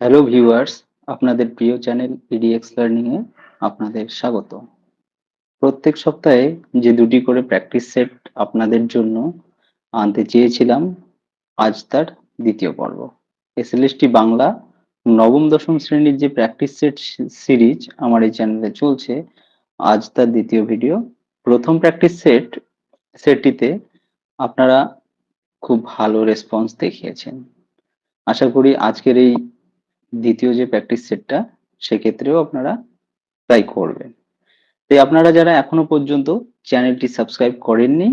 Hello viewers আপনাদের প্রিয় channel edX learning এ আপনাদের স্বাগত। প্রত্যেক সপ্তাহে যে দুটি করে প্র্যাকটিস সেট আপনাদের জন্য আনতে চেয়েছিলাম, আজ তার দ্বিতীয় পর্ব। এসএলএসটি বাংলা নবম, দশম শ্রেণির যে প্র্যাকটিস সেট সিরিজ আমার এই চ্যানেলে চলছে, আজ তার দ্বিতীয় ভিডিও প্রথম প্র্যাকটিস সেট সেটটিতে আপনারা খুব ভালো রেসপন্স দেখিয়েছেন। আশা করি আজকের এই দ্বিতীয় যে প্র্যাকটিস সেটটা সেক্ষেত্রেও আপনারা তাই করবেন। তাই আপনারা যারা এখনও পর্যন্ত চ্যানেলটি সাবস্ক্রাইব করেননি,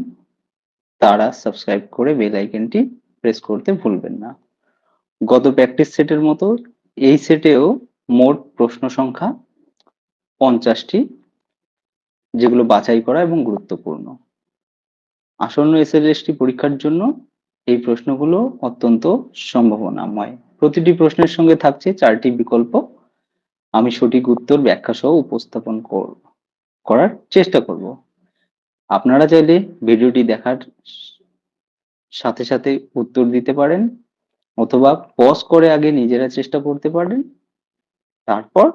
তারা সাবস্ক্রাইব করে বেল আইকনটি প্রেস করতে ভুলবেন না। গত প্র্যাকটিস সেটের মতো এই সেটেও মোট প্রশ্ন সংখ্যা পঞ্চাশটি, যেগুলো বাছাই করা এবং গুরুত্বপূর্ণ। আসন্ন এসএলএসটি পরীক্ষার জন্য এই প্রশ্নগুলো অত্যন্ত সম্ভাবনাময়। প্রতিটি প্রশ্নের সঙ্গে থাকছে চারটি বিকল্প। আমি সঠিক উত্তর ব্যাখ্যা সহ উপস্থাপন করার চেষ্টা করব। আপনারা চাইলে ভিডিওটি দেখার সাথে সাথে উত্তর দিতে পারেন অথবা পজ করে আগে নিজেরা চেষ্টা করতে পারেন। তারপর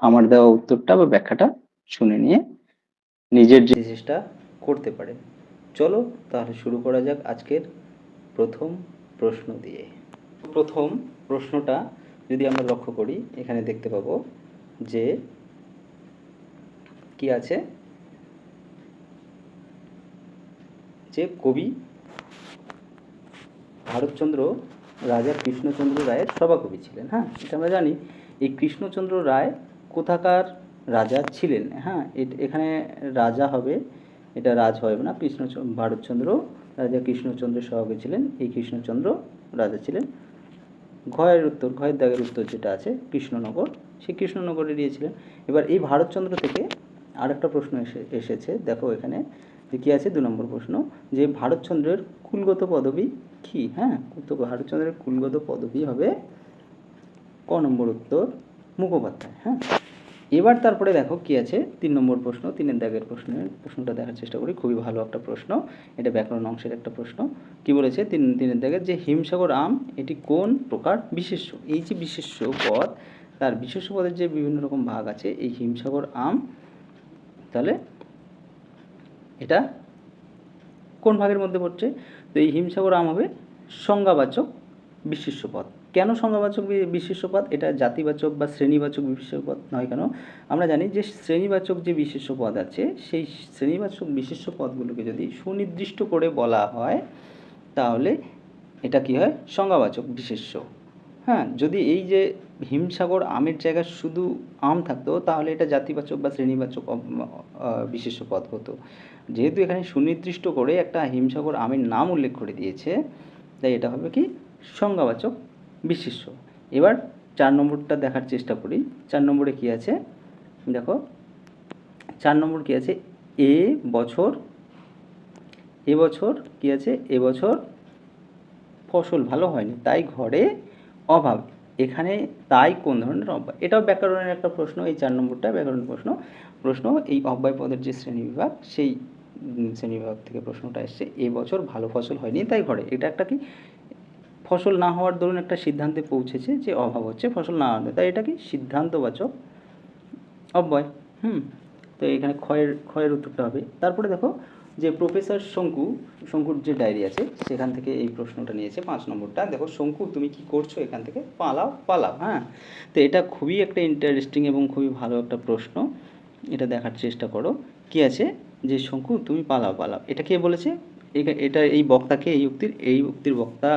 আমার দেওয়া উত্তরটা বা ব্যাখ্যাটা শুনে নিয়ে নিজের যে চেষ্টা করতে পারেন। চলো তাহলে শুরু করা যাক আজকের প্রথম প্রশ্ন দিয়ে। প্রথম প্রশ্নটা যদি আমরা লক্ষ্য করি, এখানে দেখতে পাবো যে কি আছে? যে কবি ভারতচন্দ্র, রাজা কৃষ্ণচন্দ্র রায়ের সভাকবি ছিলেন। হ্যাঁ এটা আমরা জানি। এই কৃষ্ণচন্দ্র রায় কোথাকার রাজা ছিলেন? হ্যাঁ এখানে রাজা হবে, এটা রাজ হবে না কৃষ্ণ ভারতচন্দ্র, রাজা কৃষ্ণচন্দ্রের সভাকবি ছিলেন, এই কৃষ্ণচন্দ্র রাজা ছিলেন। ঘয়ের উত্তর, ঘয়ের দাগের উত্তর যেটা আছে, কৃষ্ণনগর সেই কৃষ্ণনগরে দিয়েছিলেন। এবার এই ভারতচন্দ্র থেকে আরেকটা প্রশ্ন এসে, এসেছে, দেখো এখানে, যে কী আছে, দু নম্বর প্রশ্ন, যে ভারতচন্দ্রের কুলগত পদবী কি? হ্যাঁ তো ভারতচন্দ্রের কুলগত পদবী হবে ক নম্বর উত্তর, মুখোপাধ্যায় হ্যাঁ। এবার তারপরে দেখো কি আছে? তিন নম্বর প্রশ্ন, তিনের দাগের প্রশ্নের প্রশ্নটা দেখার চেষ্টা করি। খুবই ভালো একটা প্রশ্ন। এটা ব্যাকরণ অংশের একটা প্রশ্ন। কি বলেছে? তিন, তিনের দাগের যে হিমসাগর আম, এটি কোন প্রকার বিশেষ্য? এই যে বিশেষ্য পদ, তার বিশেষ্য পদের যে বিভিন্ন রকম ভাগ আছে, এই হিমসাগর আম, তাহলে এটা কোন ভাগের মধ্যে পড়ছে? তো এই হিমসাগর আম হবে সংজ্ঞাবাচক বিশেষ্য পদ। কেন সংজ্ঞাবাচক বিশেষ্যপদ এটা জাতিবাচক বা শ্রেণীবাচক বিশেষ্যপদ নয় কেন? আমরা জানি যে শ্রেণীবাচক যে বিশেষ্য পদ আছে, সেই শ্রেণীবাচক বিশেষ্য পদগুলোকে যদি সুনির্দিষ্ট করে বলা হয়, তাহলে এটা কি হয়? সংজ্ঞাবাচক বিশেষ্য। হ্যাঁ যদি এই যে হিমসাগর আমের জায়গায় শুধু আম থাকতো, তাহলে এটা জাতিবাচক বা শ্রেণীবাচক বিশেষ্য পদ হতো। যেহেতু এখানে সুনির্দিষ্ট করে একটা হিমসাগর আমের নাম উল্লেখ করে দিয়েছে, তাই এটা হবে কি? সংজ্ঞাবাচক বিশেষ্য এবার চার নম্বরটা দেখার চেষ্টা করি। চার নম্বরে কি আছে? দেখো, চার নম্বর কি আছে? এ বছর এবছর কি আছে? এবছর ফসল ভালো হয়নি, তাই ঘরে অভাব। এখানে তাই কোন ধরনের অব্যয় এটাও ব্যাকরণের একটা প্রশ্ন, এই চার নম্বরটা ব্যাকরণ প্রশ্ন। প্রশ্ন, এই অব্যয় পদের যে শ্রেণীবিভাগ সেই শ্রেণীবিভাগ থেকে প্রশ্নটা এসছে এবছর ভালো ফসল হয়নি, তাই ঘরে। এটা একটা কি? ফসল না হওয়ার দরুন একটা সিদ্ধান্তে পৌঁছেছে যে অভাব হচ্ছে ফসল না হওয়ার তাই এটা কি সিদ্ধান্তবাচক অব্যয়। হুম? তো এখানে ক্ষয়ের ক্ষয়ের উত্তরটা হবে। তারপরে দেখো যে প্রফেসর শঙ্কু, শঙ্কুর যে ডায়েরি আছে, সেখান থেকে এই প্রশ্নটা নিয়েছে পাঁচ নম্বরটা। দেখো, শঙ্কু, তুমি কি করছ? এখান থেকে পালাও পালাও। হ্যাঁ? তো এটা খুবই একটা ইন্টারেস্টিং এবং খুবই ভালো একটা প্রশ্ন। এটা দেখার চেষ্টা করো। কি আছে? যে শঙ্কু, তুমি পালাও পালাও। এটা কে বলেছে? এটা এই বক্তাকে এই উক্তির এই উক্তির বক্তা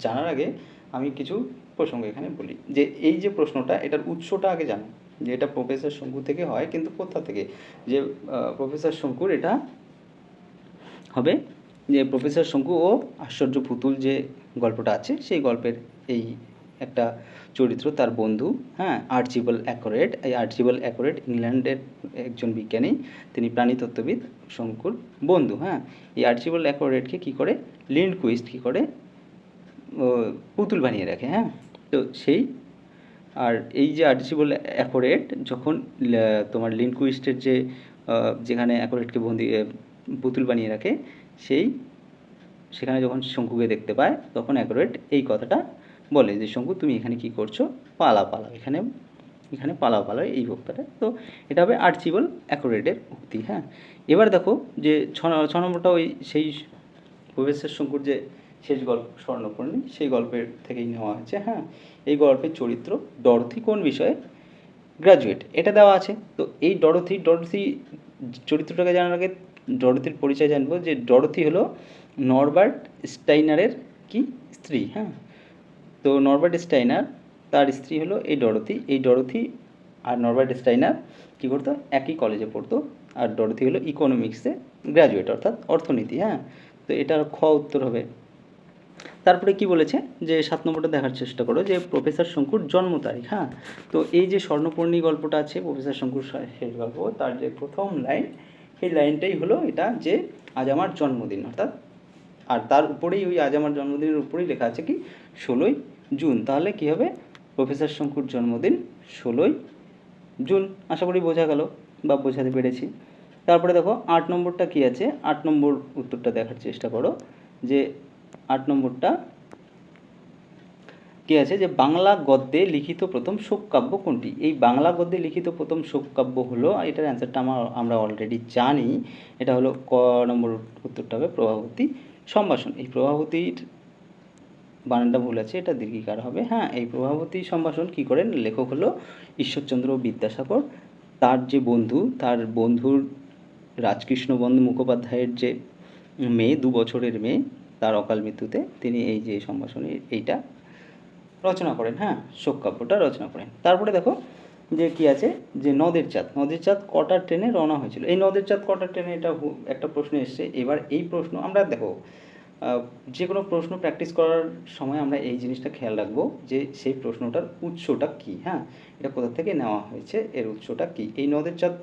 জানার আগে আমি কিছু প্রসঙ্গ এখানে বলি। যে এই যে প্রশ্নটা, এটার উৎসটা আগে জানো। যে এটা প্রফেসর শঙ্কু থেকে হয়, কিন্তু কোথা থেকে? যে প্রফেসর শঙ্কুর এটা হবে যে প্রফেসর শঙ্কু ও আশ্চর্য পুতুল যে গল্পটা আছে, সেই গল্পের এই একটা চরিত্র তার বন্ধু হ্যাঁ আর্চিবল অ্যাকোরেট এই আর্চিবল অ্যাকোরেট ইংল্যান্ডের একজন বিজ্ঞানী, তিনি প্রাণীতত্ত্ববিদ শঙ্কুর বন্ধু হ্যাঁ। এই আর্চিবল অ্যাকোরেটকে কী করে? লিন্ড কুইস্ট কী করে? পুতুল বানিয়ে রাখে হ্যাঁ? তো সেই, আর এই যে আর্চিবল অ্যাকোরেট, যখন তোমার লিনকুইস্টের যে যেখানে অ্যাকোরেটকে বন্দি পুতুল বানিয়ে রাখে, সেই, সেখানে যখন শঙ্কুকে দেখতে পায়, তখন অ্যাকোরেট এই কথাটা বলে যে, শঙ্কু, তুমি এখানে কি করছ? পালা পালাও, এখানে এখানে পালাও পালাও, এই বক্তাটা। তো এটা হবে আর্চিবল অ্যাকোরেটের উক্তি হ্যাঁ? এবার দেখো যে ছ নম্বরটা ওই সেই প্রবেশের শঙ্কুর যে শেষ গল্প স্বর্ণপর্ণী সেই গল্পের থেকেই নেওয়া হয়েছে হ্যাঁ? এই গল্পের চরিত্র ডরথি কোন বিষয়ে? গ্র্যাজুয়েট এটা দেওয়া আছে। তো এই ডরথি ডরথি চরিত্রটাকে জানার আগে ডরথির পরিচয় জানব যে ডরথি হলো নরবার্ট স্টাইনারের কি স্ত্রী হ্যাঁ? তো নরবার্ট স্টাইনার, তার স্ত্রী হলো এই ডরথি। এই ডরথি আর নরবার্ট স্টাইনার কী করতো একই কলেজে পড়তো। আর ডরথি হলো ইকোনমিক্সে গ্র্যাজুয়েট অর্থাৎ অর্থনীতি হ্যাঁ? তো এটার খ উত্তর হবে। তারপরে কি বলেছে? যে সাত নম্বরটা দেখার চেষ্টা করো, যে প্রফেসর শঙ্কুর জন্ম তারিখ হ্যাঁ? তো এই যে স্বর্ণপর্ণী গল্পটা আছে, প্রফেসর শঙ্কুর শেষ গল্প, তার যে প্রথম লাইন, সেই লাইনটাই হলো এটা যে আজ আমার জন্মদিন, অর্থাৎ আর তার উপরেই ওই আজ আমার জন্মদিনের উপরেই লেখা আছে কি? ষোলোই জুন। তাহলে কি হবে? প্রফেসর শঙ্কুর জন্মদিন, ষোলোই জুন। আশা করি বোঝা গেল বা বোঝাতে পেরেছি। তারপরে দেখো, আট নম্বরটা কি আছে? আট নম্বর উত্তরটা দেখার চেষ্টা করো, যে আট নম্বরটা কি আছে? যে বাংলা গদ্যে লিখিত প্রথম শোক কাব্য কোনটি? এই বাংলা গদ্যে লিখিত প্রথম শোক কাব্য হলো, এটার অ্যান্সারটা আমার, আমরা অলরেডি জানি, এটা হলো ক নম্বর উত্তরটা হবে প্রভাবতী সম্ভাষণ। এই প্রভাবতীর বানানটা ভুল আছে, এটা দীর্ঘিকার হবে। হ্যাঁ এই প্রভাবতী সম্ভাষণ কী করেন? লেখক হলো ঈশ্বরচন্দ্র বিদ্যাসাগর। তার যে বন্ধু, তার বন্ধুর রাজকৃষ্ণ বন্দ মুখোপাধ্যায়ের যে মেয়ে, দু বছরের মেয়ে তার অকাল মৃত্যুতে তিনি এই যে সম্ভাষণী এইটা রচনা করেন হ্যাঁ? শোক কাব্যটা রচনা করেন। তারপরে দেখো যে কি আছে? যে নদের চাঁদ। নদের চাঁদ কটার ট্রেনে রওনা হয়েছিল? এই নদের চাঁদ কটার ট্রেনে এটা একটা প্রশ্ন এসছে। এবার এই প্রশ্ন আমরা দেখো যে কোনো প্রশ্ন প্র্যাকটিস করার সময় আমরা এই জিনিসটা খেয়াল রাখব যে সেই প্রশ্নটার উৎসটা কি হ্যাঁ? এটা কোথা থেকে নেওয়া হয়েছে? এর উৎসটা কি? এই নদের চাঁদ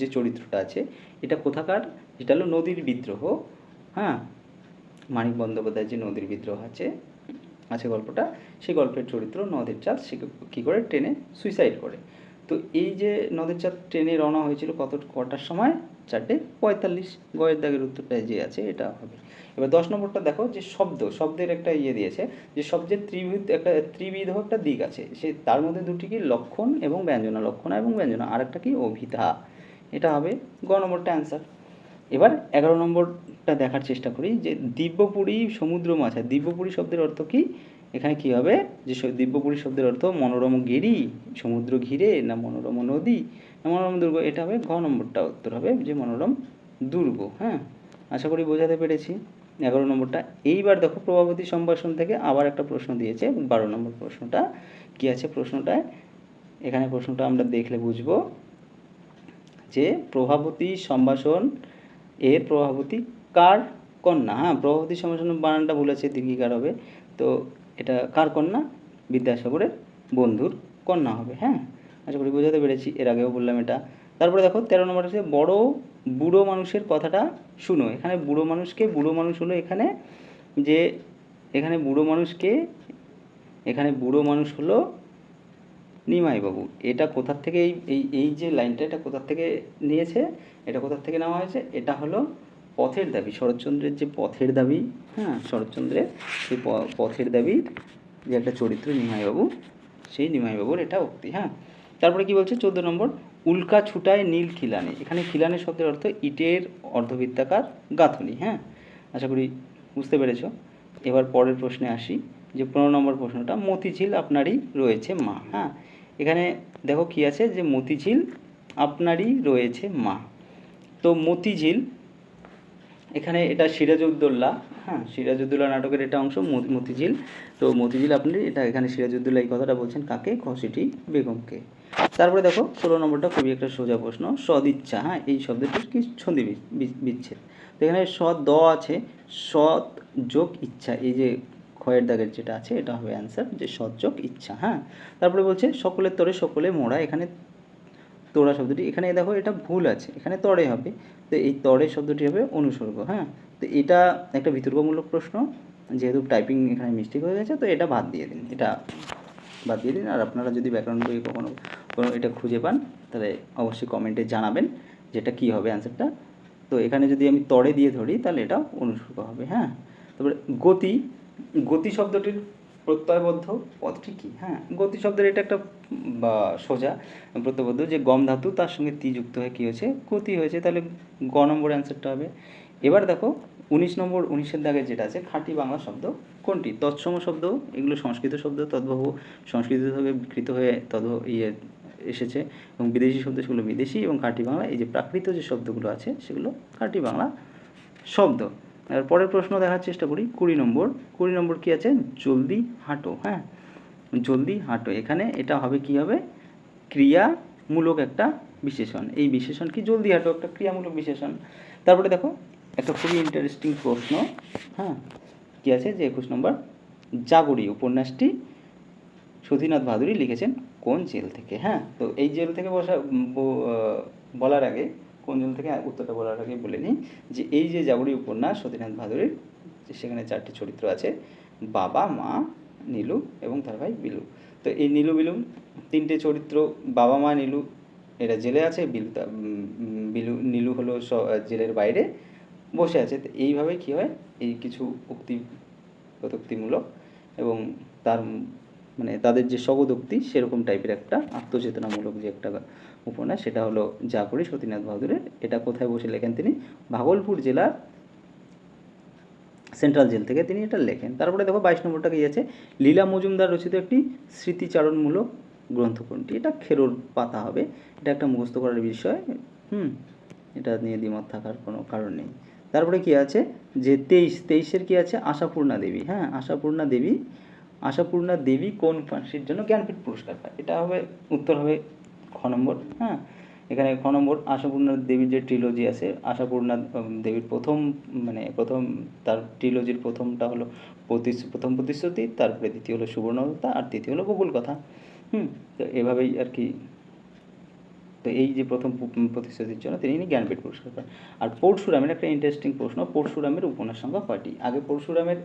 যে চরিত্রটা আছে, এটা কোথাকার? এটা হলো নদীর বিদ্রোহ হ্যাঁ? মানিক বন্দ্যোপাধ্যায়ের যে নদীর বিদ্রোহ আছে আছে গল্পটা। সেই গল্পের চরিত্র নদের চাঁদ, সে কী করে? ট্রেনে সুইসাইড করে। তো এই যে নদের চাঁদ ট্রেনে রওনা হয়েছিল কত, কটার সময়? চারটে পঁয়তাল্লিশ। গয়ের দাগের উত্তরটা যে আছে, এটা হবে। এবার দশ নম্বরটা দেখো, যে শব্দ, শব্দের একটা ইয়ে দিয়েছে, যে শব্দের ত্রিবিধ, একটা ত্রিবিধ একটা দিক আছে। সে, তার মধ্যে দুটি কি? লক্ষণ এবং ব্যঞ্জনা, লক্ষণা এবং ব্যঞ্জনা আর একটা কি? অভিধা। এটা হবে গ নম্বরটা অ্যান্সার এবার এগারো নম্বরটা দেখার চেষ্টা করি, যে দিব্যপুরী সমুদ্র মাছা দিব্যপুরী শব্দের অর্থ কি? এখানে কি হবে? যে দিব্যপুরী শব্দের অর্থ মনোরম গিরি, সমুদ্র ঘিরে না মনোরম নদী? না মনোরম দুর্গ, এটা হবে ঘ নম্বরটা উত্তর হবে, যে মনোরম দুর্গ হ্যাঁ? আশা করি বোঝাতে পেরেছি। এগারো নম্বরটা, এইবার দেখো প্রভাবতী সম্ভাষণ থেকে আবার একটা প্রশ্ন দিয়েছে বারো নম্বর প্রশ্নটা কি আছে? প্রশ্নটায় এখানে প্রশ্নটা আমরা দেখলে বুঝব যে প্রভাবতী সম্ভাষণ এর প্রভাবতী কার কন্যা? হ্যাঁ প্রভাবতী সম্ভাষণ বানানটা ভুল আছে দীর্ঘিকার হবে। তো এটা কার কন্যা? বিদ্যাসাগরের বন্ধুর কন্যা হবে হ্যাঁ? আশা করি বোঝাতে পেরেছি, এর আগেও বললাম এটা। তারপরে দেখো, তেরো নম্বর আছে বড় বুড়ো মানুষের কথাটা শুনো। এখানে বুড়ো মানুষকে, বুড়ো মানুষ হলো এখানে যে, এখানে বুড়ো মানুষকে, এখানে বুড়ো মানুষ হলো নিমাই বাবু এটা কোথার থেকে এই এই যে লাইনটা, এটা কোথার থেকে নিয়েছে? এটা কোথার থেকে নেওয়া হয়েছে? এটা হলো পথের দাবি শরৎচন্দ্রের যে পথের দাবি হ্যাঁ শরৎচন্দ্রের সেই প- পথের দাবি যে একটা চরিত্র নিমাইবাবু সেই নিমাইবাবুর এটা উক্তি হ্যাঁ। তারপরে কি বলছে? চোদ্দ নম্বর উল্কা ছুটায় নীল খিলানে এখানে খিলানে শব্দের অর্থ ইটের অর্ধবৃত্তাকার গাঁথনি হ্যাঁ। আশা করি বুঝতে পেরেছ। এবার পরের প্রশ্নে আসি যে পনেরো নম্বর প্রশ্নটা মতিঝিল আপনারই রয়েছে মা হ্যাঁ। এখানে দেখো কি আছে যে মতিঝিল আপনারই রয়েছে মা। তো মতিঝিল এখানে এটা সিরাজউদ্দৌলা হ্যাঁ সিরাজউদ্দৌলা নাটকের এটা অংশ মতি- মতিঝিল। তো মতিঝিল আপনি এটা এখানে সিরাজউদ্দৌলা এই কথাটা বলছেন, কাকে? ঘসিটি বেগমকে। তারপরে দেখো, ষোলো নম্বরটা খুবই একটা সোজা প্রশ্ন, সদিচ্ছা হ্যাঁ এই শব্দটির কি ছন্দি বিচ্ছেদ। তো এখানে সৎ দ আছে, সৎ যোগ ইচ্ছা, এই যে ক্ষয়ের দাগের যেটা আছে, এটা হবে অ্যান্সার যে সৎ যোগ ইচ্ছা হ্যাঁ। তারপরে বলছে, সকলের তরে সকলে মোড়া এখানে তোড়া শব্দটি, এখানে দেখো এটা ভুল আছে, এখানে তরে হবে, তো এই তরে শব্দটি হবে অনুসর্গ হ্যাঁ? তো এটা একটা বিতর্কমূলক প্রশ্ন, যেহেতু টাইপিং এখানে মিস্টেক হয়ে গেছে, তো এটা বাদ দিয়ে দিন, এটা বাদ দিয়ে দিন, আর আপনারা যদি ব্যাকরণ বইয়ে কখনো কোনো এটা খুঁজে পান, তাহলে অবশ্যই কমেন্টে জানাবেন যেটা কী হবে অ্যান্সারটা তো এখানে যদি আমি তরে দিয়ে ধরি, তাহলে এটা অনুসর্গ হবে হ্যাঁ? তারপরে গতি গতি শব্দটির প্রত্যয়বদ্ধ পদটি কি? হ্যাঁ গতি শব্দের এটা একটা, বা সোজা প্রত্যয়বদ্ধ যে গম ধাতু তার সঙ্গে তি যুক্ত হয়ে কী হয়েছে? গতি হয়েছে। তাহলে গ নম্বর অ্যান্সারটা হবে। এবার দেখো, উনিশ নম্বর উনিশের দাগে যেটা আছে, খাঁটি বাংলা শব্দ কোনটি? তৎসম শব্দ, এগুলো সংস্কৃত শব্দ তদ্ভব সংস্কৃত থেকে বিকৃত হয়ে তদ্ভ ইয়ে এসেছে এবং বিদেশি শব্দ, সেগুলো বিদেশি এবং খাঁটি বাংলা, এই যে প্রাকৃত যে শব্দগুলো আছে, সেগুলো খাঁটি বাংলা শব্দ। পরের প্রশ্ন দেখার চেষ্টা করি, কুড়ি নম্বর। কুড়ি নম্বর কি আছে? জলদি হাঁটো হ্যাঁ? জলদি হাঁটো, এখানে এটা হবে কি হবে? ক্রিয়ামূলক একটা বিশেষণ। এই বিশেষণ কি? জলদি হাঁটো, একটা ক্রিয়ামূলক বিশেষণ। তারপরে দেখো, একটা খুবই ইন্টারেস্টিং প্রশ্ন হ্যাঁ? কি আছে? যে একুশ নম্বর, জাগরি উপন্যাসটি সুধীনাথ ভাদুরী লিখেছেন কোন জেল থেকে হ্যাঁ? তো এই জেল থেকে বসা বলার আগে কোন জেল থেকে উত্তরটা বলার আগে বলে নিই যে এই যে জাগরি উপন্যাস, সতীনাথ ভাদুরীর সেখানে চারটি চরিত্র আছে। বাবা, মা, নীলু এবং তার ভাই বিলু। তো এই নীলু, বিলু তিনটে চরিত্র, বাবা, মা, নীলু এরা জেলে আছে, বিলু বিলু, নীলু হলো জেলের বাইরে বসে আছে। তো এইভাবে কী হয়? এই কিছু উক্তি, প্রত্যুক্তিমূলক এবং তার মানে তাদের যে শবদোক্তি সেরকম টাইপের একটা আত্মচেতনামূলক যে একটা উপন্যাস, সেটা হলো করি সতীনাথ বাহাদুরের। এটা কোথায় বসে লেখেন তিনি? ভাগলপুর জেলার সেন্ট্রাল জেল থেকে তিনি এটা লেখেন। তারপরে দেখো বাইশ নম্বরটা কি আছে? লীলা মজুমদার রচিত একটি স্মৃতিচারণমূলক গ্রন্থ কোনটি এটা খেরোর পাতা হবে। এটা একটা মুখস্থ করার বিষয়। হুম, এটা নিয়ে দ্বিমত থাকার কোনো কারণ নেই। তারপরে কি আছে? যে তেইশ, তেইশের কি আছে? আশাপূর্ণা দেবী। হ্যাঁ আশাপূর্ণা দেবী। আশাপূর্ণা দেবী কোন ফাঁসির জন্য জ্ঞানপীঠ পুরস্কার পায়? এটা হবে, উত্তর হবে খ নম্বর হ্যাঁ? এখানে খ নম্বর, আশাপূর্ণা দেবীর যে ট্রিলজি আছে, আশাপূর্ণা দেবীর প্রথম মানে প্রথম, তার ট্রিলজির প্রথমটা হলো প্রথম প্রতিশ্রুতি, তারপরে দ্বিতীয় হলো সুবর্ণলতা, আর তৃতীয় হলো বকুল কথা হুম? তো এভাবেই আর কি, তো এই যে প্রথম প্রতিশ্রুতির জন্য তিনি জ্ঞানপীঠ পুরস্কার পান। আর পরশুরামের একটা ইন্টারেস্টিং প্রশ্ন, পরশুরামের উপন্যাস সংখ্যা কয়টি? আগে পরশুরামের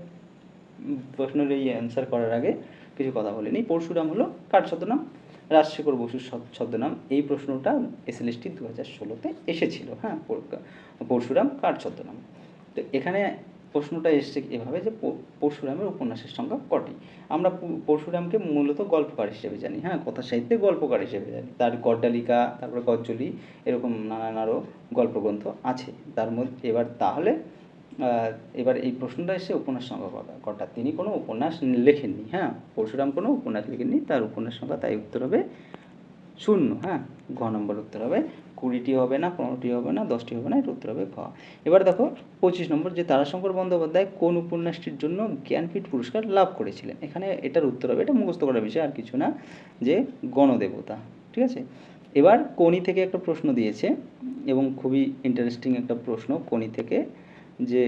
প্রশ্নের এই অ্যান্সার করার আগে কিছু কথা বলে নিই। পরশুরাম হলো কার ছদ্মনাম? রাজশেখর বসুর ছদ্মনাম, এই প্রশ্নটা এসএলএসটি দু হাজার ষোলোতে এসেছিল হ্যাঁ পরশুরাম কার ছদ্মনাম? তো এখানে প্রশ্নটা এসছে এভাবে যে পরশুরামের উপন্যাসের সংখ্যা কটি? আমরা পরশুরামকে মূলত গল্পকার হিসেবে জানি হ্যাঁ কথা সাহিত্যে গল্পকার হিসেবে জানি। তার গড্ডালিকা, তারপরে গজ্জলি, এরকম নানান আরও গল্পগ্রন্থ আছে। তার মধ্যে, এবার তাহলে এবার এই প্রশ্নটা এসে উপন্যাস সংখ্যা কটা? তিনি কোনো উপন্যাস লেখেননি হ্যাঁ? পরশুরাম কোনো উপন্যাস লেখেননি, তার উপন্যাস সংখ্যা তাই উত্তর হবে শূন্য হ্যাঁ? ঘ নম্বর উত্তর হবে। কুড়িটি হবে না, পনেরোটি হবে না, দশটি হবে না এর উত্তর হবে ঘ। এবার দেখো, পঁচিশ নম্বর যে তারাশঙ্কর বন্দ্যোপাধ্যায় কোন উপন্যাসটির জন্য জ্ঞানপীঠ পুরস্কার লাভ করেছিলেন? এখানে এটার উত্তর হবে, এটা মুখস্থ করার বিষয়, আর কিছু না, যে গণদেবতা, ঠিক আছে? এবার কোনি থেকে একটা প্রশ্ন দিয়েছে, এবং খুবই ইন্টারেস্টিং একটা প্রশ্ন কোনি থেকে যে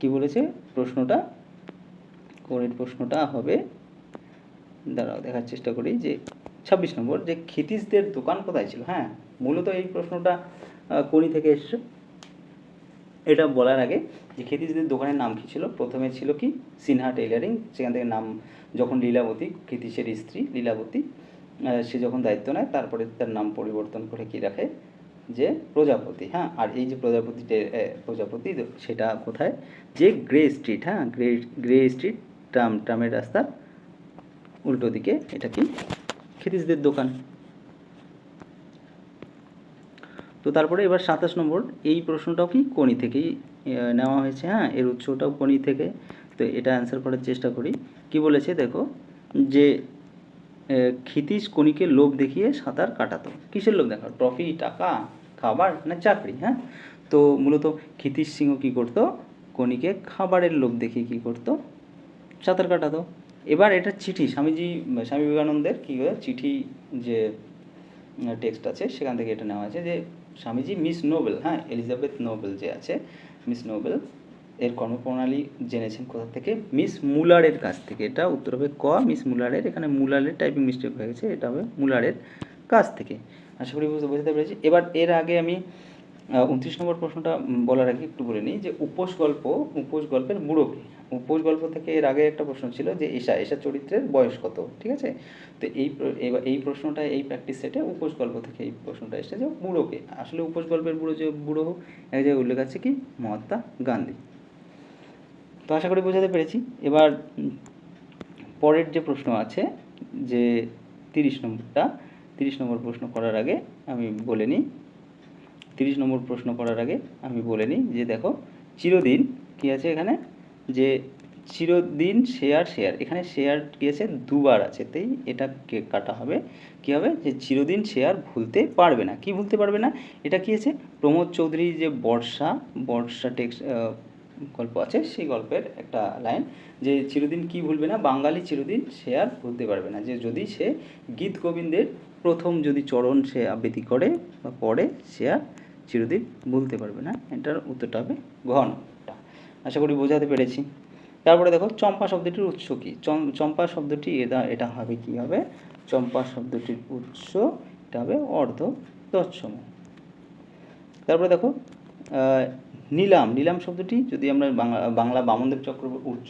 কি বলেছে? প্রশ্নটা কোনির প্রশ্নটা হবে। দাঁড়াও, দেখার চেষ্টা করি যে ছাব্বিশ নম্বর, যে ক্ষিতিশদের দোকান কোথায় ছিল? হ্যাঁ মূলত এই প্রশ্নটা কোনি থেকে এসছে? এটা বলার আগে যে ক্ষিতিশদের দোকানের নাম কী ছিল? প্রথমে ছিল কি? সিনহা টেইলারিং, সেখান থেকে নাম যখন লীলাবতী ক্ষিতিশের স্ত্রী লীলাবতী সে যখন দায়িত্ব নেয়, তারপরে তার নাম পরিবর্তন করে কি রাখে? যে প্রজাপতি হ্যাঁ? আর এই যে প্রজাপতি টে- প্রজাপতি সেটা কোথায়? যে গ্রে স্ট্রিট হ্যাঁ? গ্রে গ্রে স্ট্রিট, ট্রাম, ট্রামের রাস্তার উল্টো দিকে, এটা কি? ক্ষিতিশদের দোকান। তো তারপরে এবার সাতাশ নম্বর, এই প্রশ্নটাও কি কোনি থেকেই নেওয়া হয়েছে হ্যাঁ? এর উৎসটাও কোনি থেকে। তো এটা অ্যান্সার করার চেষ্টা করি। কি বলেছে, দেখো? যে ক্ষিতীশ কণিকে লোভ দেখিয়ে সাঁতার কাটাতো। কিসের লোভ দেখাও ট্রফি, টাকা, খাবার না চাকরি হ্যাঁ? তো মূলত ক্ষিতীশ সিংহ কী করতো? কণিকে খাবারের লোভ দেখিয়ে কী করতো? সাঁতার কাটাতো। এবার এটা চিঠি, স্বামীজি, স্বামী বিবেকানন্দের কী চিঠি যে টেক্সট আছে, সেখান থেকে এটা নেওয়া আছে যে, স্বামীজি, মিস নোবেল হ্যাঁ? এলিজাবেথ নোবেল যে আছে, মিস নোবেল এর কর্মপ্রণালী জেনেছেন কোথা থেকে? মিস মুলারের কাছ থেকে। এটা উত্তর হবে ক, মিস মুলারের। এখানে মুলারের টাইপিং মিস্টেক হয়ে গেছে, এটা হবে মুলারের কাছ থেকে। আশা করি বুঝতে বোঝাতে পেরেছি। এবার এর আগে আমি উনত্রিশ নম্বর প্রশ্নটা বলার আগে একটু বলে নিই যে উপোস গল্প, উপোস গল্পের বুড়োকে উপোস গল্প থেকে এর আগে একটা প্রশ্ন ছিল যে এশা এশা চরিত্রের বয়স কত? ঠিক আছে? তো এই এই প্রশ্নটা এই প্র্যাকটিস সেটে উপোস গল্প থেকে এই প্রশ্নটা এসেছে যে বুড়োকে আসলে উপোস গল্পের বুড়ো যে বুড়ো এক জায়গায় উল্লেখ আছে কি? মহাত্মা গান্ধী। তো আশা করি বোঝাতে পেরেছি। এবার পরের যে প্রশ্ন আছে, যে তিরিশ নম্বরটা, তিরিশ নম্বর প্রশ্ন করার আগে আমি বলে নিই, তিরিশ নম্বর প্রশ্ন করার আগে আমি বলে নিই যে দেখো, চিরদিন কি আছে এখানে? যে চিরদিন শেয়ার শেয়ার এখানে শেয়ার কি আছে? দুবার আছে। তাই এটা কাটা হবে? কি হবে? যে চিরদিন শেয়ার ভুলতে পারবে না। কি ভুলতে পারবে না? এটা কি আছে? প্রমোদ চৌধুরী যে বর্ষা বর্ষা টেক্স গল্প আছে, সেই গল্পের একটা লাইন যে চিরদিন কি ভুলবে না, বাঙালি চিরদিন সে আর ভুলতে পারবে না। যে যদি সে গীত গোবিন্দের প্রথম যদি চরণ সে আবৃত্তি করে বা পড়ে, সে আর চিরদিন ভুলতে পারবে না। এটার উত্তরটা হবে ঘনটা। আশা করি বোঝাতে পেরেছি। তারপরে দেখো, চম্পা শব্দটির উৎস কী? চম- চম্পা শব্দটি এটা এটা হবে কি হবে? চম্পা শব্দটির উৎস, এটা হবে অর্ধ তৎসম। তারপরে দেখো নীলাম নীলাম শব্দটি যদি আমরা বাংলা বাংলা বামনদেব চক্রবর্তী উচ্চ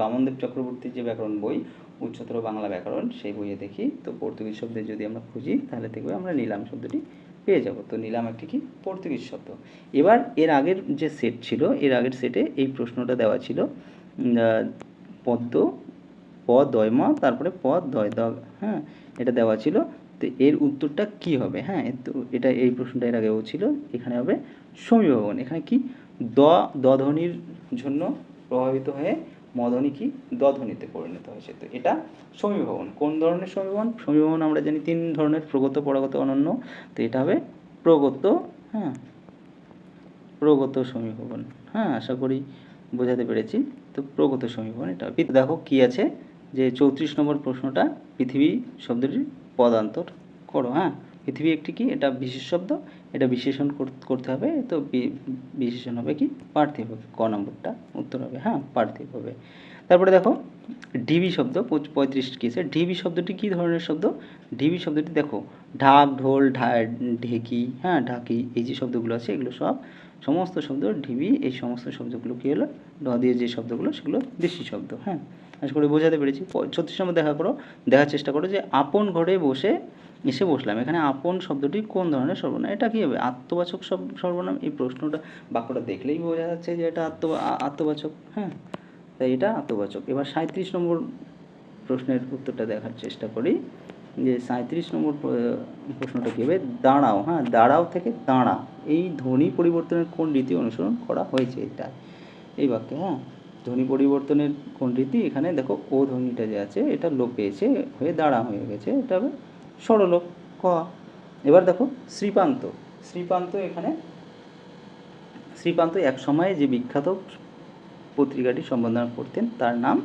বামনদেব চক্রবর্তীর যে ব্যাকরণ বই, উচ্চতর বাংলা ব্যাকরণ, সেই বইয়ে দেখি। তো পর্তুগিজ শব্দে যদি আমরা খুঁজি, তাহলে দেখবে আমরা নীলাম শব্দটি পেয়ে যাব। তো নিলাম একটি কি? পর্তুগিজ শব্দ। এবার এর আগের যে সেট ছিল, এর আগের সেটে এই প্রশ্নটা দেওয়া ছিল পদ্ম প দয়মা তারপরে প দয় দ হ্যাঁ এটা দেওয়া ছিল। তো এর উত্তরটা কি হবে? হ্যাঁ তো এটা এই প্রশ্নটা এর আগেও ছিল। এখানে হবে সমীভবন। এখানে কি? দ দধ্বনির জন্য প্রভাবিত হয়ে মধ্বনি কি? দধ্বনিতে পরিণত হয়েছে। তো এটা সমীভবন। কোন ধরনের সমীভবন? সমীভবন আমরা জানি তিন ধরনের, প্রগত, পরাগত, অনন্য। তো এটা হবে প্রগত হ্যাঁ প্রগত সমীভবন। হ্যাঁ আশা করি বোঝাতে পেরেছি। তো প্রগত সমীভবন এটা দেখো কি আছে? যে চৌত্রিশ নম্বর প্রশ্নটা পৃথিবী শব্দটির পদান্তর করো হ্যাঁ? পৃথিবী একটি কি? এটা বিশেষ শব্দ, এটা বিশেষণ করতে হবে, তো বিশেষণ হবে কি? পার্থিব হবে, ক নম্বরটা, উত্তর হবে হ্যাঁ পার্থিব হবে। তারপরে দেখো ডিবি শব্দ পঁয়ত্রিশ কেসে ডিবি শব্দটি কী ধরনের শব্দ? ডিবি শব্দটি দেখো, ঢাক, ঢোল ঢেকি হ্যাঁ ঢাকি, এই যে শব্দগুলো আছে, এগুলো সব সমস্ত শব্দ ঢিবি, এই সমস্ত শব্দগুলো কী হলো? ড দিয়ে যে শব্দগুলো, সেগুলো দেশি শব্দ হ্যাঁ? আশা করি বোঝাতে পেরেছি। ছত্রিশ নম্বর দেখা করো, দেখার চেষ্টা করো যে আপন ঘরে বসে এসে বসলাম। এখানে আপন শব্দটি কোন ধরনের সর্বনাম? এটা কী হবে? আত্মবাচক সব, সর্বনাম? এই প্রশ্নটা বাক্যটা দেখলেই বোঝা যাচ্ছে যে এটা আত্ম আত্মবাচক হ্যাঁ? তাই এটা আত্মবাচক। এবার সাঁত্রিশ নম্বর প্রশ্নের উত্তরটা দেখার চেষ্টা করি। যে সাঁত্রিশ নম্বর প্রশ্নটা কী হবে? দাঁড়াও হ্যাঁ? দাঁড়াও থেকে দাঁড়া। এই ধ্বনি পরিবর্তনের কোন রীতি অনুসরণ করা হয়েছে এটা এই বাক্যে হ্যাঁ? ধ্বনি পরিবর্তনের কোন রীতি? এখানে দেখো, ও ধ্বনিটা যে আছে, এটা লোপ পেয়েছে, হয়ে দাঁড়া হয়ে গেছে, এটা হবে সরলোপ ক। এবার দেখো, শ্রীপান্ত। শ্রীপান্ত এখানে, শ্রীপান্ত এক সময়ে যে বিখ্যাত পত্রিকাটি সম্পাদনা করতেন, তার নাম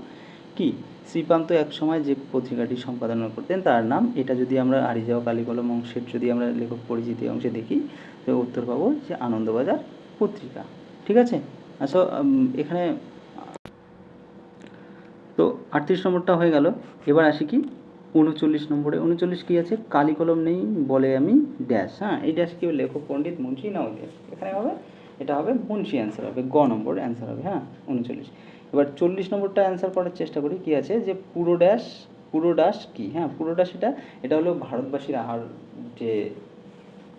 কি? শ্রীপান্ত এক সময় যে পত্রিকাটি সম্পাদনা করতেন, তার নাম, এটা যদি আমরা আরিজাও কালীকলম অংশের, যদি আমরা লেখক পরিচিতি অংশে দেখি উত্তর পাবো যে আনন্দবাজার পত্রিকা। ঠিক আছে? আচ্ছা এখানে আটত্রিশ নম্বরটা হয়ে গেল। এবার আসি কি? উনচল্লিশ নম্বরে। উনচল্লিশ কি আছে? কালি কলম নেই, বলে আমি ড্যাশ হ্যাঁ এই ড্যাশ কি? লেখক, পণ্ডিত, মুন্সি? না, ওই এখানে হবে। এটা হবে মুন্সি অ্যান্সার হবে। গ নম্বর অ্যান্সার হবে হ্যাঁ উনচল্লিশ। এবার চল্লিশ নম্বরটা অ্যান্সার করার চেষ্টা করি। কি আছে? যে পুরো ড্যাশ পুরো ড্যাশ কি? হ্যাঁ পুরো ড্যাশ এটা এটা হলো ভারতবাসীর আহার যে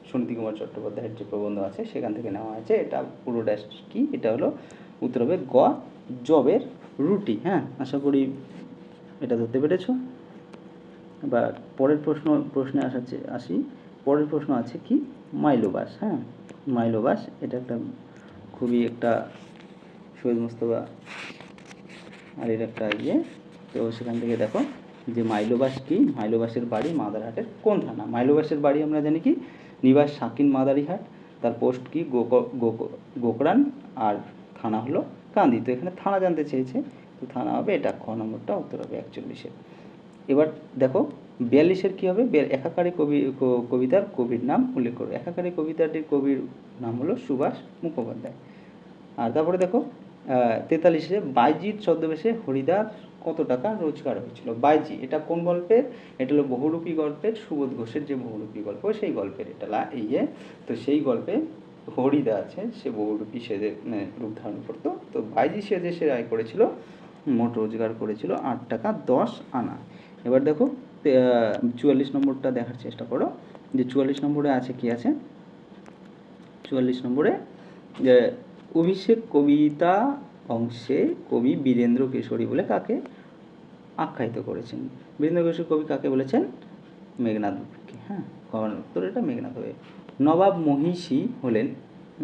সুনীতি কুমার চট্টোপাধ্যায়ের যে প্রবন্ধ আছে, সেখান থেকে নেওয়া হয়েছে। এটা পুরো ড্যাশ কি? এটা হলো উত্তর হবে গ, জবের রুটি হ্যাঁ? আশা করি এটা ধরতে পেরেছ। এবার পরের প্রশ্ন, প্রশ্নে আসা আসি। পরের প্রশ্ন আছে কি? মাইলোবাস হ্যাঁ? মাইলোবাস, এটা একটা খুবই একটা সৈয়দ মুস্তফা আলীর একটা ইয়ে। তো সেখান থেকে দেখো যে মাইলোবাস কি? মাইলোবাসের বাড়ি মাদারহাটের কোন থানা? মাইলোবাসের বাড়ি আমরা জানি কি? নিবাস সাকিন মাদারিহাট। তার পোস্ট কি? গোক- গোক- গোকরান। আর থানা হলো কান্দি। তো এখানে থানা জানতে চেয়েছে। তো থানা হবে, এটা খ নম্বরটা, উত্তর হবে একচল্লিশের এবার দেখো, বিয়াল্লিশের কী হবে? একাকারী কবি কবিতার কবির নাম উল্লেখ করো। একাকারী কবিতাটির কবির নাম হলো সুভাষ মুখোপাধ্যায়। আর তারপরে দেখো তেতাল্লিশে বাইজির ছদ্মবেশে হরিদার কত টাকা রোজগার হয়েছিল? বাইজি, এটা কোন গল্পের? এটা হলো বহুরূপী গল্পের, সুবোধ ঘোষের যে বহুরূপী গল্প, সেই গল্পের এটা এই যে, তো সেই গল্পে হরিদা আছে সে বহুরূপী সেজে মানে, রূপ ধারণ করতো। তো বাইজি সেজে সে আয় করেছিল মোট রোজগার করেছিল আট টাকা দশ আনা। এবার দেখো চুয়াল্লিশ নম্বরটা দেখার চেষ্টা করো। যে চুয়াল্লিশ নম্বরে আছে কি আছে? চুয়াল্লিশ নম্বরে যে অভিষেক কবিতা অংশে কবি বীরেন্দ্র কেশরী বলে কাকে আখ্যায়িত করেছেন। বীরেন্দ্র ঘোষের কবি কাকে বলেছেন? মেঘনাথকে হ্যাঁ? উত্তর এটা মেঘনাথ নবাব মহিষী হলেন।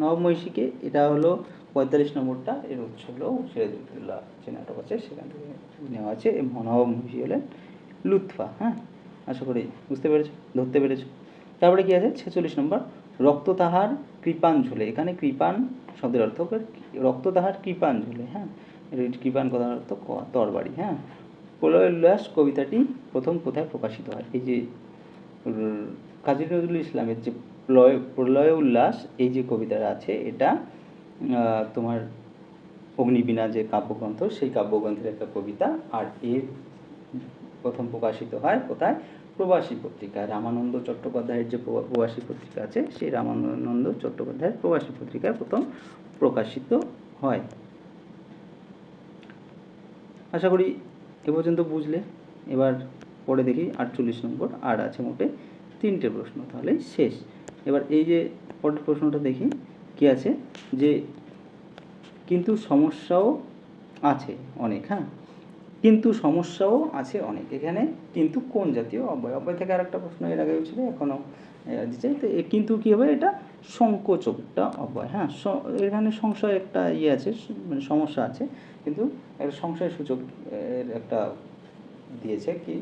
নবাব মহিষীকে এটা হলো পঁয়তাল্লিশ নম্বরটা, এর উৎস হলো সিরাজউদ্দৌলা যে নাটক আছে, সেখান থেকে নেওয়া আছে। নবাব মহিষী হলেন লুৎফা হ্যাঁ? আশা করি বুঝতে পেরেছ, ধরতে পেরেছ। তারপরে কি আছে? ছেচল্লিশ নম্বর রক্ত তাহার কৃপান ঝুলে এখানে কৃপাণ শব্দের অর্থ রক্ত তাহার কৃপান ঝুলে হ্যাঁ কৃপান কথার অর্থ তরবারি হ্যাঁ? প্রলয় কবিতাটি প্রথম কোথায় প্রকাশিত হয়? এই যে কাজী নজরুল ইসলামের যে প্রলয় প্রলয় উল্লাস, এই যে কবিতাটা আছে, এটা তোমার অগ্নিবীণা যে কাব্যগ্রন্থ, সেই কাব্যগ্রন্থের একটা কবিতা, আর এর প্রথম প্রকাশিত হয় কোথায়? প্রবাসী পত্রিকায় রামানন্দ চট্টোপাধ্যায়ের যে প্রবা- প্রবাসী পত্রিকা আছে, সেই রামানন্দ চট্টোপাধ্যায়ের প্রবাসী পত্রিকায় প্রথম প্রকাশিত হয়। আশা করি এ পর্যন্ত বুঝলে। এবার পরে দেখি আটচল্লিশ নম্বর, আর আছে মোটে তিনটে প্রশ্ন তাহলে শেষ। এবার এই যে পরের প্রশ্নটা দেখি, কি আছে? যে কিন্তু সমস্যাও আছে অনেক হ্যাঁ? কিন্তু সমস্যাও আছে অনেক। এখানে কিন্তু কোন জাতীয় অব্যয়? অব্যয় থেকে আরেকটা প্রশ্ন এর আগে ছিল, এখনও দিচ্ছে তো কিন্তু কী হবে? এটা সংকোচকটা অব্যয় হ্যাঁ? এখানে সংশয় একটা ইয়ে আছে মানে সমস্যা আছে। কিন্তু একটা সংশয় সূচক এর একটা দিয়েছে, কি?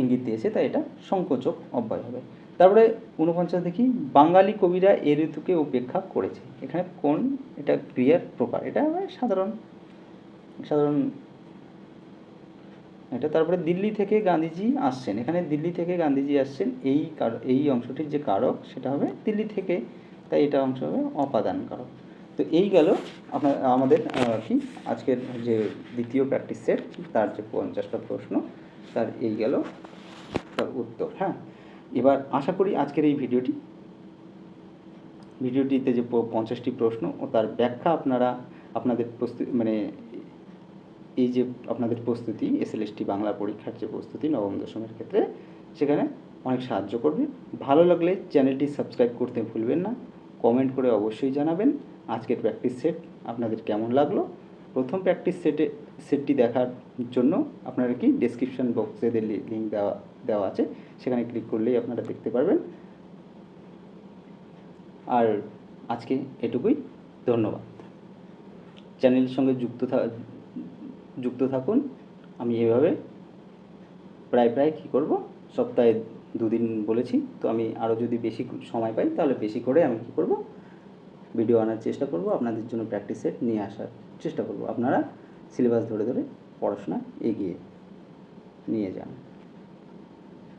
ইঙ্গিত দিয়েছে, তাই এটা সংকোচক অব্যয় হবে। তারপরে ঊনপঞ্চাশ দেখি, বাঙালি কবিরা এ ঋতুকে উপেক্ষা করেছে। এখানে কোন, এটা ক্রিয়ার প্রকার, এটা সাধারণ সাধারণ। এটা তারপরে দিল্লি থেকে গান্ধীজি আসছেন। এখানে দিল্লি থেকে গান্ধীজি আসছেন, এই কার, এই অংশটির যে কারক, সেটা হবে দিল্লি থেকে, তাই এটা অংশ হবে অপাদান কারক। তো এই গেল আপনার, আমাদের কি? আজকের যে দ্বিতীয় প্র্যাকটিস সেট তার যে পঞ্চাশটা প্রশ্ন, তার এই গেল, তার উত্তর হ্যাঁ? এবার আশা করি আজকের এই ভিডিওটি, ভিডিওটিতে যে পঞ্চাশটি প্রশ্ন ও তার ব্যাখ্যা আপনারা, আপনাদের প্রস্তুতি মানে এই যে আপনাদের প্রস্তুতি এসএলএসটি বাংলা পরীক্ষার যে প্রস্তুতি নবম দশমের ক্ষেত্রে, সেখানে অনেক সাহায্য করবে। ভালো লাগলে চ্যানেলটি সাবস্ক্রাইব করতে ভুলবেন না। কমেন্ট করে অবশ্যই জানাবেন আজকের প্র্যাকটিস সেট আপনাদের কেমন লাগল? প্রথম প্র্যাকটিস সেটে সেটটি দেখার জন্য আপনারা কি ডেসক্রিপশন বক্সে লিঙ্ক দেওয়া দেওয়া আছে, সেখানে ক্লিক করলেই আপনারা দেখতে পারবেন। আর আজকে এটুকুই, ধন্যবাদ। চ্যানেলের সঙ্গে যুক্ত যুক্ত থাকুন। আমি এভাবে প্রায় প্রায় কী করব? সপ্তাহে দুদিন বলেছি, তো আমি আরও যদি বেশি সময় পাই, তাহলে বেশি করে আমি কী করব? ভিডিও আনার চেষ্টা করব, আপনাদের জন্য প্র্যাকটিস নিয়ে আসার চেষ্টা করব। আপনারা সিলেবাস ধরে ধরে পড়াশোনা এগিয়ে নিয়ে যান।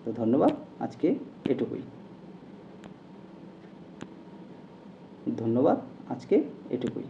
তো ধন্যবাদ আজকে এটুকুই। ধন্যবাদ আজকে এটুকুই।